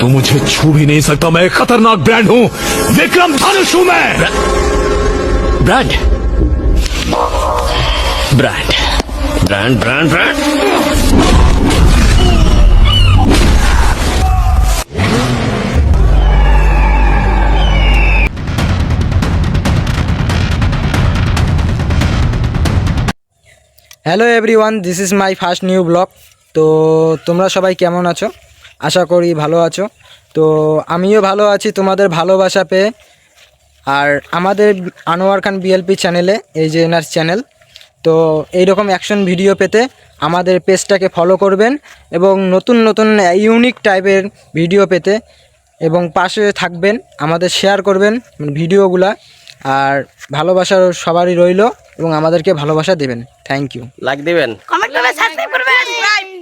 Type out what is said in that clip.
तू मुझे छू भी नहीं सकता मैं खतरनाक ब्रांड हूँ। विक्रम धनुष हूँ मैं। Brand brand? Brand. Brand brand, brand. Hello everyone this is my first new blog তো তোমরা সবাই কেমন আছো? আশা করি ভালো আছো। তো আমিও ভালো আছি তোমাদের ভালোবাসা পেয়ে। আর আমাদের আনোয়ার খান বিএলপি চ্যানেলে এই যে এনার চ্যানেল তো এইরকম অ্যাকশন ভিডিও পেতে আমাদের পেজটাকে ফলো করবেন এবং নতুন নতুন ইউনিক টাইপের ভিডিও পেতে এবং পাশে থাকবেন আমাদের শেয়ার করবেন ভিডিওগুলা আর ভালোবাসার সবারই রইল এবং আমাদেরকে ভালোবাসা দেবেন। থ্যাংক ইউ লাইক দেবেন। কমেন্ট করবেন সাবস্ক্রাইব করবেন।